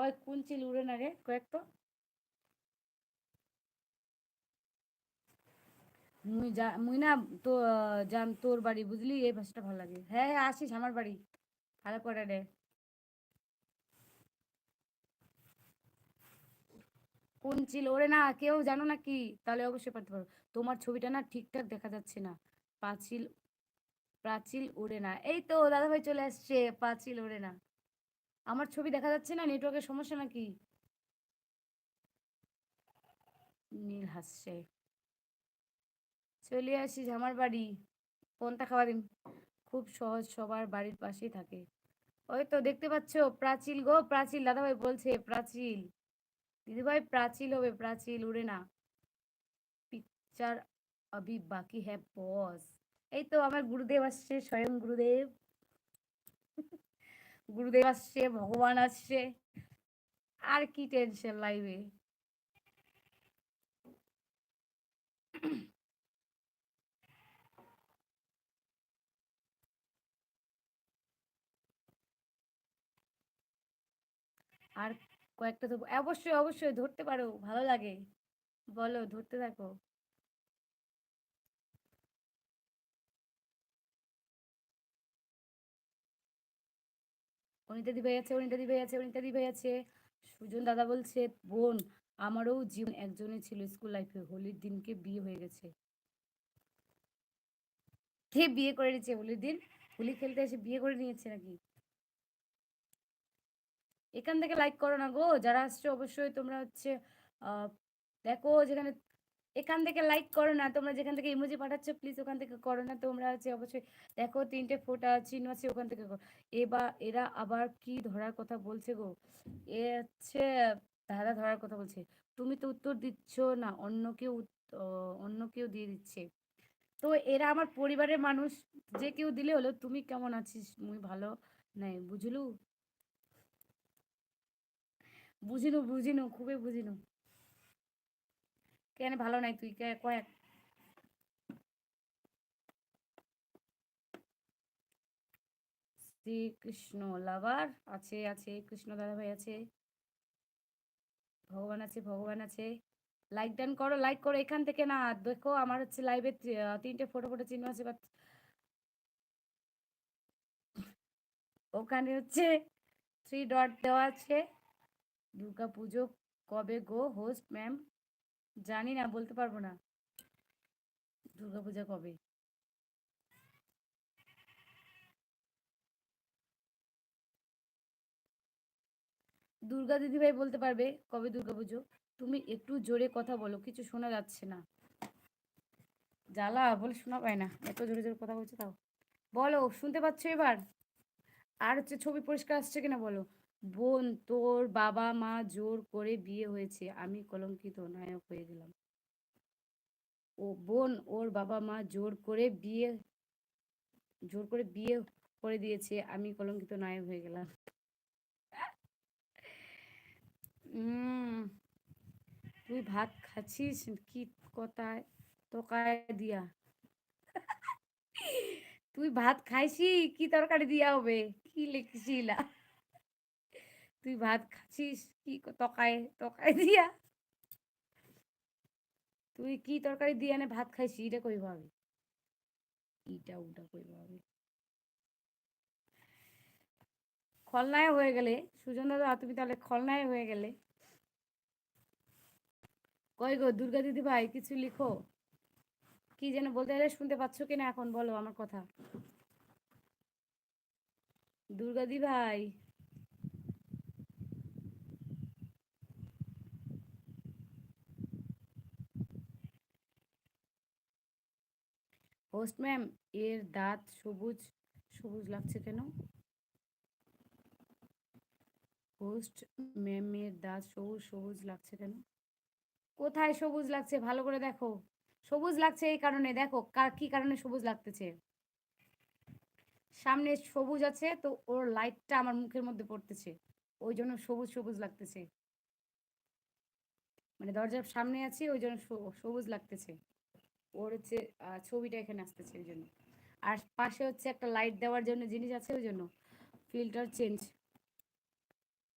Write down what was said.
ওই কুঞ্চিল উড়ে না রে, কয়েক তো। মুই মুই না তো, জান, তোর বাড়ি বুঝলি, এই ভাষাটা ভালো লাগে। হ্যাঁ হ্যাঁ আসিস, আমার বাড়ি। ভালো করে রে। কোন চিল ওরে না, কেউ জানো না কি? তাহলে অবশ্যই পারতে পারো। তোমার ছবিটা না ঠিকঠাক দেখা যাচ্ছে না। পাঁচিল প্রাচীল ওড়ে না। এই তো, দাদাভাই চলে আসছে, পাঁচিল ওড়ে না। আমার ছবি দেখা যাচ্ছে না? নেটওয়ার্কের সমস্যা নাকি? নীল হাসছে। চলে আসিস আমার বাড়ি। পন্থা খাওয়া দিন? খুব সহজ, সবার বাড়ির পাশেই থাকে। ওই তো দেখতে পাচ্ছ, প্রাচীল গো, প্রাচীল। দাদাভাই বলছে, প্রাচীল। দিদিভাই, প্রাচীল হবে, প্রাচীল। উড়ে না। পিকচার अभी বাকি হ্যাঁ বস এই তো আমার গুরুদেব আসছে, স্বয়ং গুরুদেব। গুরুদেব আসছে, ভগবান আসছে। আর কি টেনশন লাইভে আর কয়েকটা তো অবশ্যই অবশ্যই ধরতে পারো, ভালো লাগে। বলো, ধরতে থাকো। অনিতা দিভাই আছে, অনিতা দিভাই আছে, অনিতা দিভাই আছে। সুজন দাদা বলছে, বোন, আমারও জীবন একজনই ছিল স্কুল লাইফে। হোলির দিনকে বিয়ে হয়ে গেছে। কে বিয়ে করে নিয়েছে হোলির দিন? হোলি খেলতে এসে বিয়ে করে নিয়েছে নাকি? এখান থেকে লাইক করো না গো। যারা আসছে, অবশ্যই তোমরা হচ্ছে দেখো যেখানে এখান থেকে লাইক করো না, তোমরা যেখান থেকে ইমোজি পাঠাচ্ছ প্লিজ ওখান থেকে করো না। তোমরা হচ্ছে অবশ্যই দেখো, তিনটে ফোটা চিহ্ন আছে, ওখান থেকে করো। এবার এরা আবার কি ধরার কথা বলছে গো? এ হচ্ছে দাদা ধরার কথা বলছে, তুমি তো উত্তর দিচ্ছ না, অন্য কেউ অন্য কেউ দিয়ে দিচ্ছে। তো এরা আমার পরিবারের মানুষ, যে কেউ দিলে হলো তুমি কেমন আছিস? মুই ভালো নাই, বুঝলু? বুঝিনু বুঝিনু, খুবই বুঝিনু। কেন ভালো নাই, তুই কে, কয়েক। শ্রী কৃষ্ণ লাভার, আছে আছে, কৃষ্ণ দাদা ভাই আছে। ভগবান আছে ভগবান আছে। লাইক ডান করো লাইক করো, এখান থেকে না, দেখো আমার হচ্ছে লাইভে তিনটে ফটো ফটো চিহ্ন আছে বাট ওখানে হচ্ছে থ্রি ডট দেওয়া আছে। দুর্গা পুজো কবে গো হোস্ট ম্যাম জানি না, বলতে পারব না। দুর্গা পূজা কবে? দুর্গা দিদিভাই বলতে পারবে কবে দুর্গা পুজো তুমি একটু জোরে কথা বলো, কিছু শোনা যাচ্ছে না। জ্বালা, বলে শোনা পায় না। এত জোরে জোরে কথা বলছে তাও। বলো, শুনতে পাচ্ছ এবার? আর হচ্ছে ছবি পরিষ্কার আসছে কিনা বলো? বোন তোর বাবা মা জোর করে বিয়ে হয়েছে, আমি কলঙ্কিত নায়ক হয়ে গেলাম। ও বোন ওর বাবা মা জোর করে বিয়ে, জোর করে বিয়ে করে দিয়েছে, আমি কলঙ্কিত নায়ক হয়ে গেলাম। তুই ভাত খাচ্ছিস কি কথায় তোকায় দিয়া? তুই ভাত খাইছি, কি তরকারি দিয়া হবে? কি লিখছিলা তুই ভাত খাচ্ছিস? কি তকায় তকায় দিয়া? তুই কি তরকারি দিয়ে এনে ভাত খাইছি এটা কই ভাবে ইটা উটা কই ভাবে খলনায় হয়ে গেলে, সুজন দাদা, তুমি তাহলে খলনায় হয়ে গেলে। কই গো, দুর্গা দিদি ভাই, কিছু লিখো? কি যেন বলতে গেলে শুনতে পাচ্ছ কিনা এখন? বলো আমার কথা। দুর্গা দি ভাই হোস্ট ম্যাম এর দাঁত, সবুজ সবুজ লাগছে কেন? হোস্ট ম্যামের দাঁত, সবুজ সবুজ লাগছে কেন? কোথায় সবুজ লাগছে? ভালো করে দেখো। সবুজ লাগছে এই কারণে, দেখো, কার, কি কারণে সবুজ লাগতেছে? সামনে সবুজ আছে, তো ওর লাইটটা আমার মুখের মধ্যে পড়তেছে। ওই জন্য সবুজ সবুজ লাগতেছে। মানে দরজার সামনে আছি, ওই জন্য সবুজ লাগতেছে। ওর হচ্ছে ছবিটা এখানে আসতেছে ওই জন্য। আর পাশে হচ্ছে একটা লাইট দেওয়ার জন্য জিনিস আছে ওই জন্য। Filter change